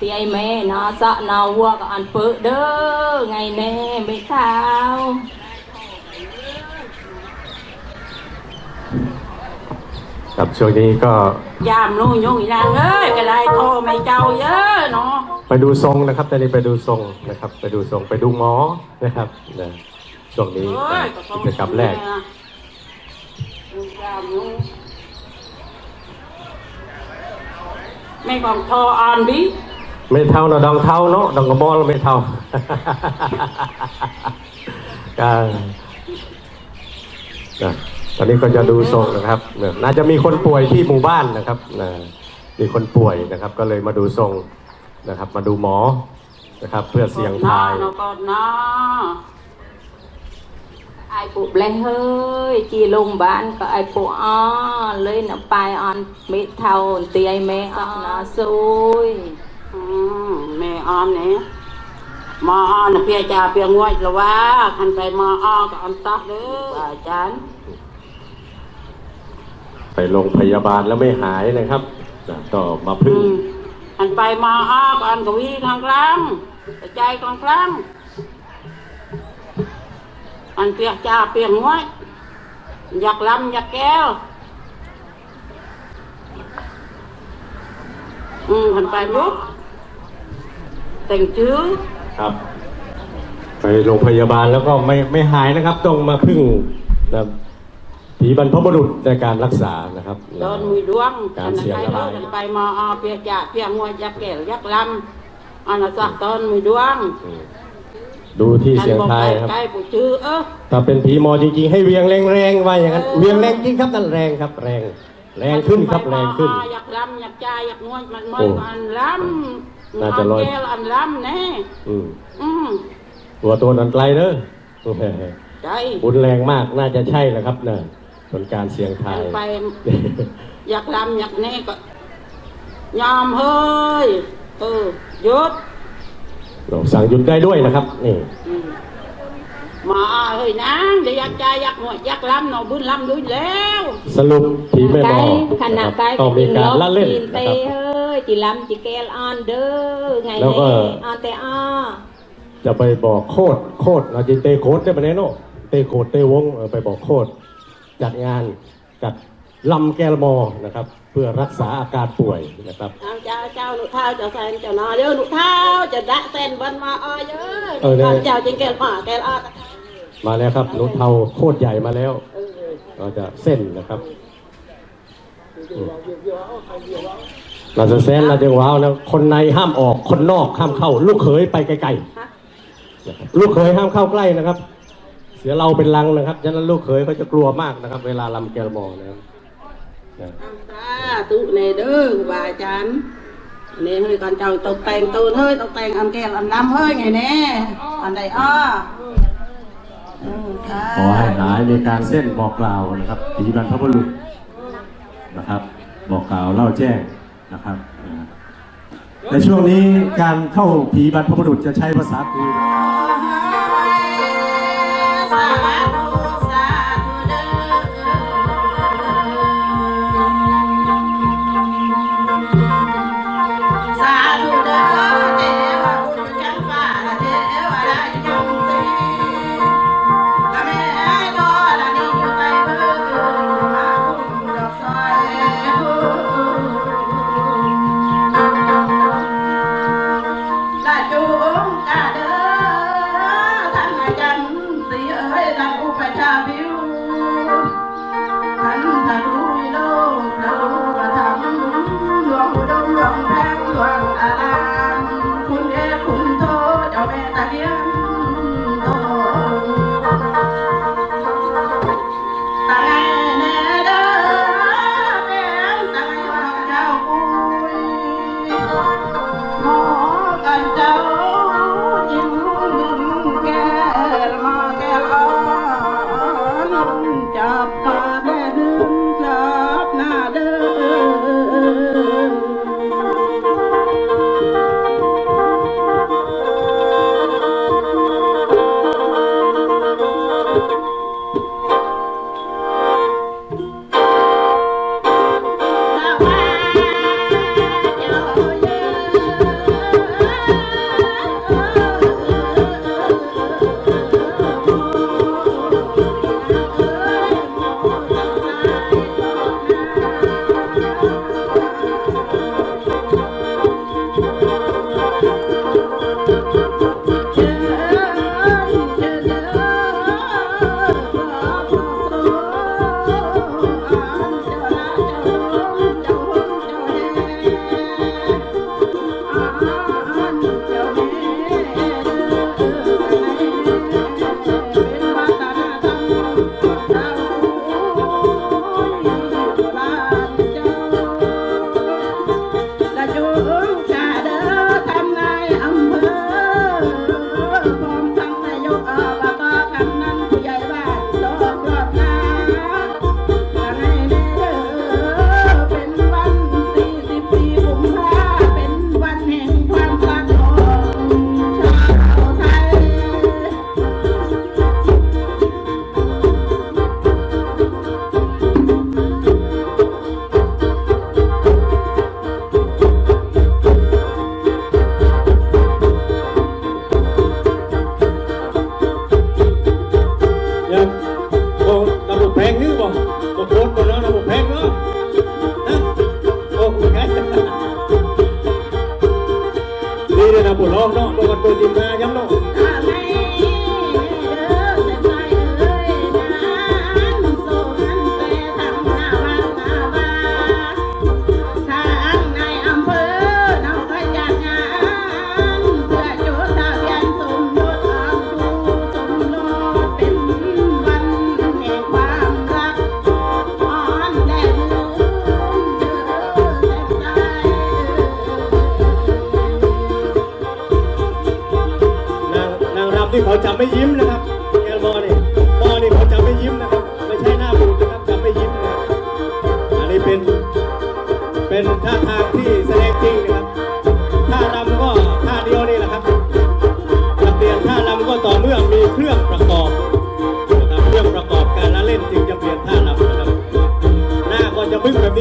thì ai mẹ nó sợ nó vua có ăn phở đơ ngày nè mấy thao ครับช่วงนี้ก็ยามนู่นยุ่งอีนางเอ้ยก็ได้โทรไม่เจ้าเยอะเนาะไปดูทรงนะครับตอนนี้ไปดูทรงนะครับ ไปดูทรงไปดูหมอนะครับนะช่วงนี้เอ้ยกิจกรรมแรกยามนู่นไม่ของโทรอ่อนดิ ไม่เท่าเนาะดองเท่าเนาะดองกระบอกเราไม่เท่าก็นะตอนนี้ก็จะดูทรงนะครับเนี่ยน่าจะมีคนป่วยที่หมู่บ้านนะครับนะมีคนป่วยนะครับ ก็เลยมาดูทรงนะครับ มาดูหมอนะครับ เพื่อเสียงทาย nó còn nó ai phụ lên hơi chỉ lùng bán có ai phụ o lấy nó bài on mẹ thầu thì ai mẹ on nó xui แม่ออ มเนี่ยมออนะเพียจ่าเพียงวดละว่าคันไปมออก็อันตักเด้ออาจารย์ ไปโรงพยาบาลแล้วไม่หายนะครับนะก็มาพึ่งอืมอันไปมออก็อันกวีกลางกลางกระจายกลางกลางอันเปียจ่าเปียงวดอยากลำอยากแก้วอืมคันไปมุก แต่งจื้อครับ ไปโรงพยาบาลแล้วก็ไม่ไม่หายนะครับ ต้องมาพึ่งนะผีบรรพบุรุษในการรักษานะครับ โดนมือดวงการเสียงอันอะไรนั้นไปมออเปียจ่าเปียงวดอยากแก้วอยากลำอันนั้นสักตอนมือดวงอืมดูที่เสียงทายครับใกล้ปู่ชื่อเออถ้าเป็นผีมอจริงๆ ให้เวียงแรงๆว่าอย่างนั้นเวียงแรงจริงครับนั่นแรงครับแรง แรงขึ้นครับแรงขึ้นอยากลำอยากจ่ายอยากนวดมันมโอ้วยอันลำ น่าจะลอยอันแก้วอันลำแน่อืมอืมตัวตัวนั้นไกลเด้อโอเคใจบุญแรงมากน่าจะใช่แหละครับเนี่ยผลการเสียงทายไป อยากลำอยากแน่ก็ยอมเฮ้ยเออหยุดเราสั่งหยุดได้ด้วยนะครับนี่อืมมาเฮ้ยนางเดี๋ยวอยากจ่ายอยากนวดอยากลำเนาะบุญลำด้วยแล้ว สรุปผีแม่หมอ cái khả นะ năng ครับ cái ต้องมีการละเล่น tin นะ tê ครับ hơi chỉ làm chỉ kêu on đơ ngày Đâu này có- on tê o จะไปบอกโคดโคดเราจะเตะโคดได้ไหมเนาะเตะโคดเตะวงเออไปบอกโคดจัดงานจัดลำแกลมอนะครับ เพื่อรักษาอาการป่วยนะครับ เอาเจ้าเจ้าหนูเท้าเจ้าแซนเจ้านอเดี๋ยวหนูเท้าจะดะเส้นวันมาอ้อยเยอะเออเนี่ยเจ้าจิงแกลมาแกลอ้อมาแล้วครับนุชเทาโคตรใหญ่มาแล้ว เออเราจะเส้นนะครับ อืม เราจะเส้นเราจะว้าวนะคนในห้ามออกคนนอกห้ามเข้า ลูกเขยไปไกลๆนะครับลูกเขยห้ามเข้าใกล้นะครับ เสียเราเป็นลังนะครับฉะนั้นลูกเขยเขาจะกลัวมากนะครับ เวลาลำแกลมอนะครับนะสาธุเนเด้อครูบาอาจารย์นี่เฮ้ยก่อนเจ้าตกแต่งตูนเฮ้ยตกแต่งอันแก้วอันน้ำเฮ้ยไงแน่อันใดอ้อเออค่ะขอให้หายในการเส้นบอกกล่าวนะครับผีบรรพบุรุษนะครับ บอกกล่าวเล่าแจ้ง นะครับในช่วงนี้การเข้าผีบรรพบุรุษจะใช้ภาษาคือ จับ Georgia.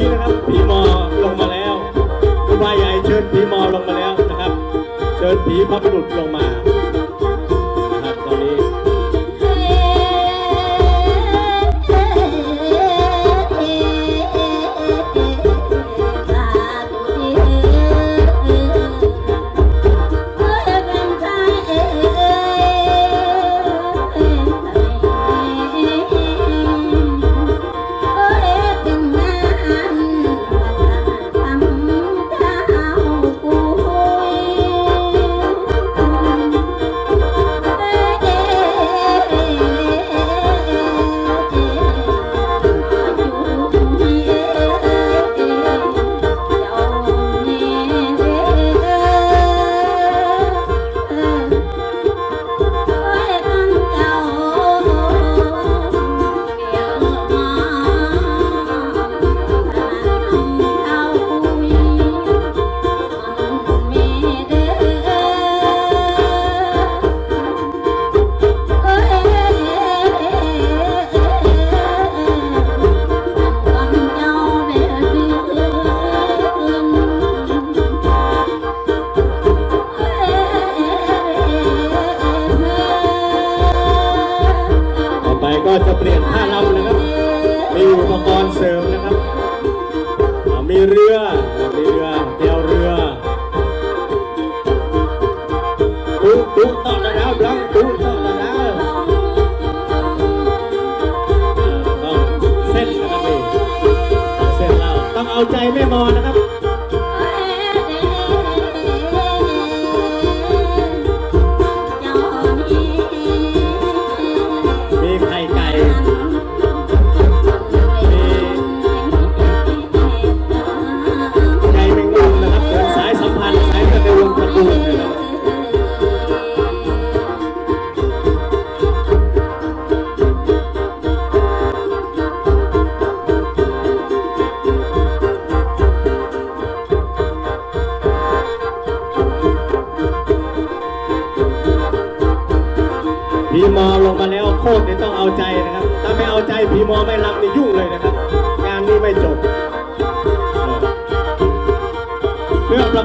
Yeah.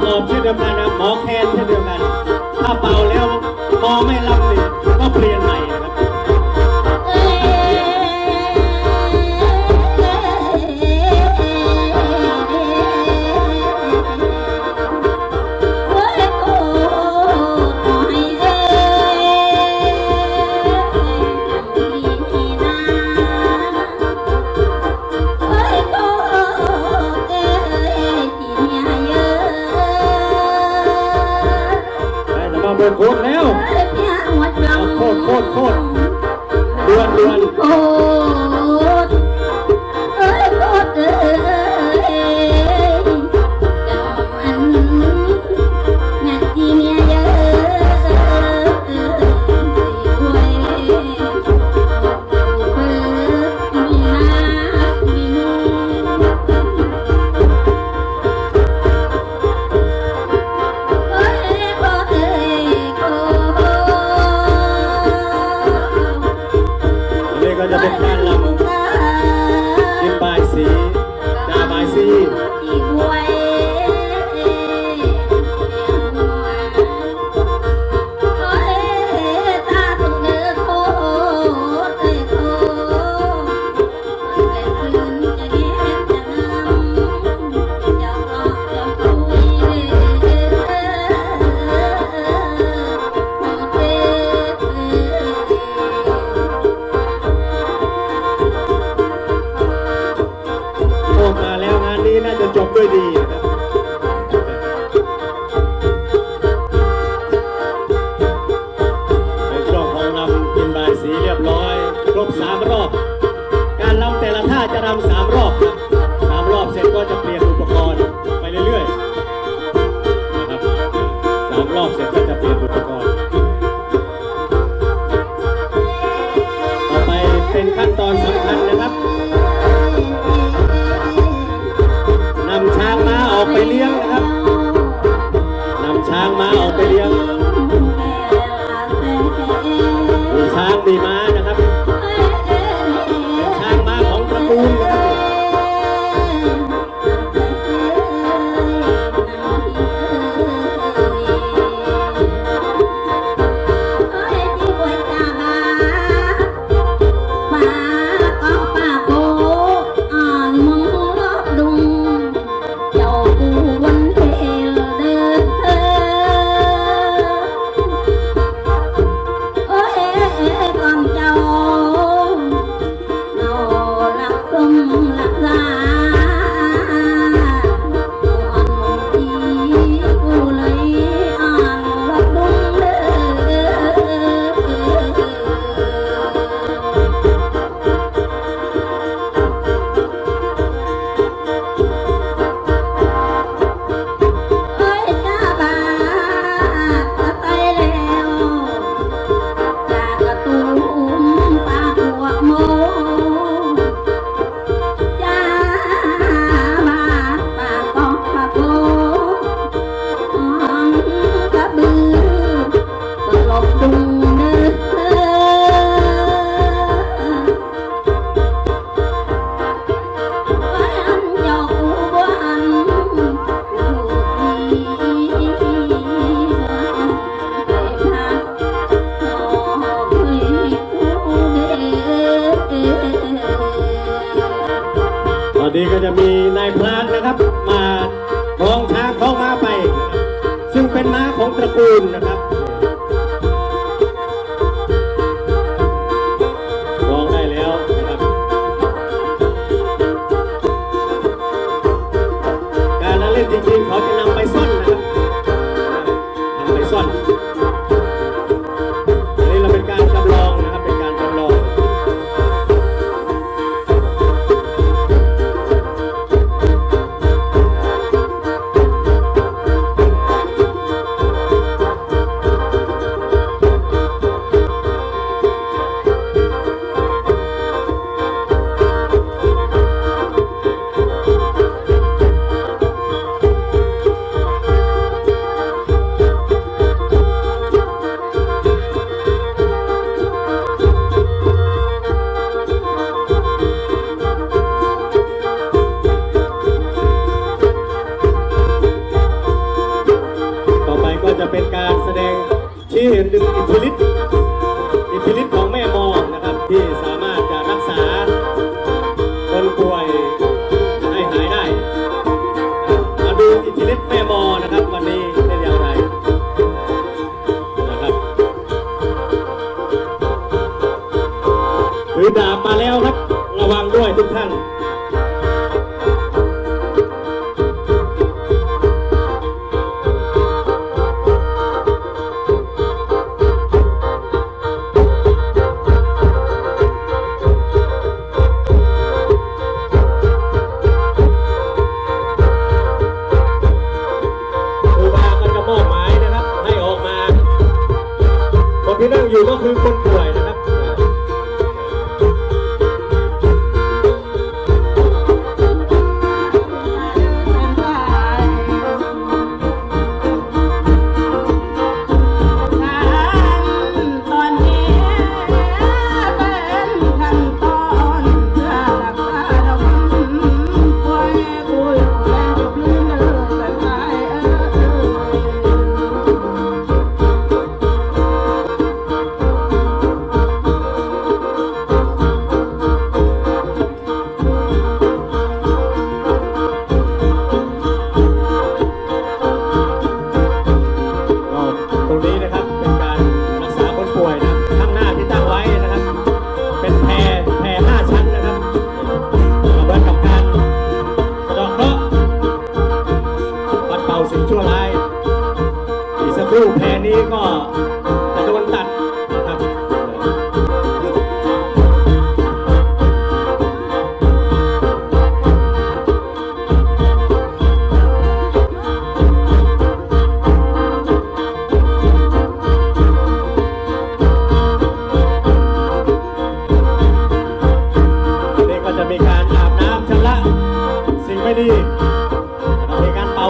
มอมเช่นเดียวกันหมอแคนเช่นเดียวกัน ถ้าเป่าแล้วมอไม่รับ อนนี้ก็จะมีนายพลานนะครับ มาคล้องช้างคล้องม้าไป ซึ่งเป็นม้าของตระกูลนะครับ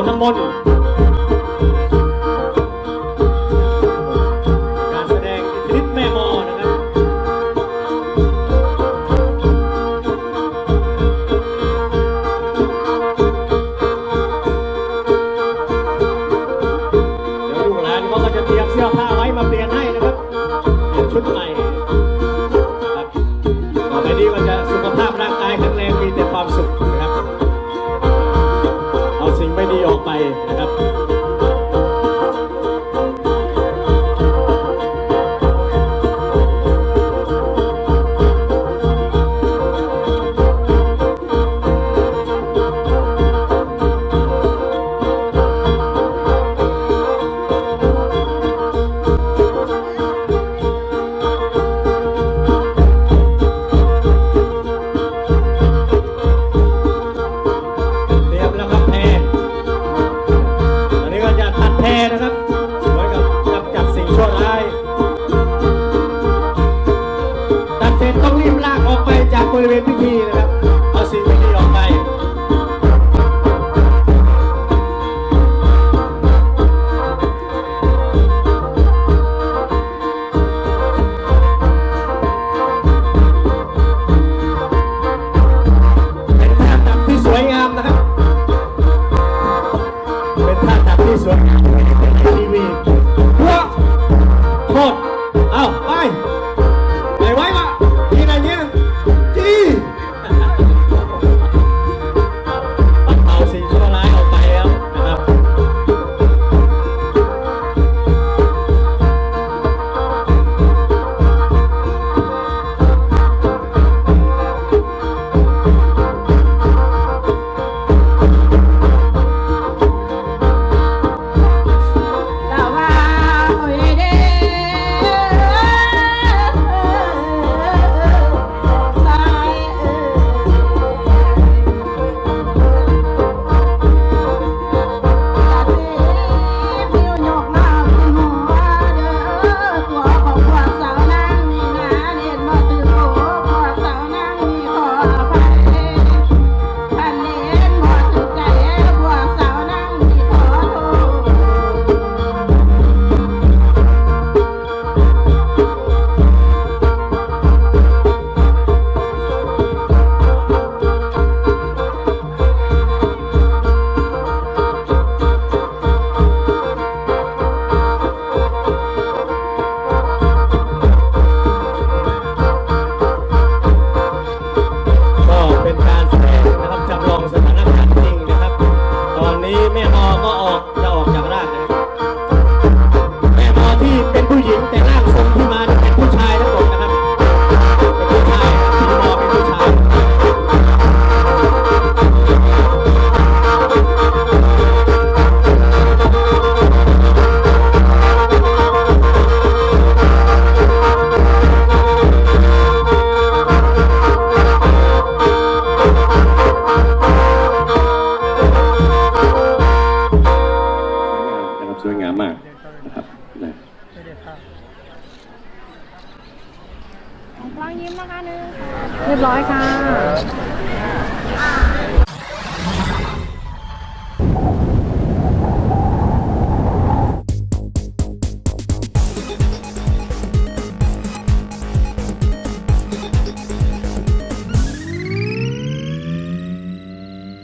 แล้วก็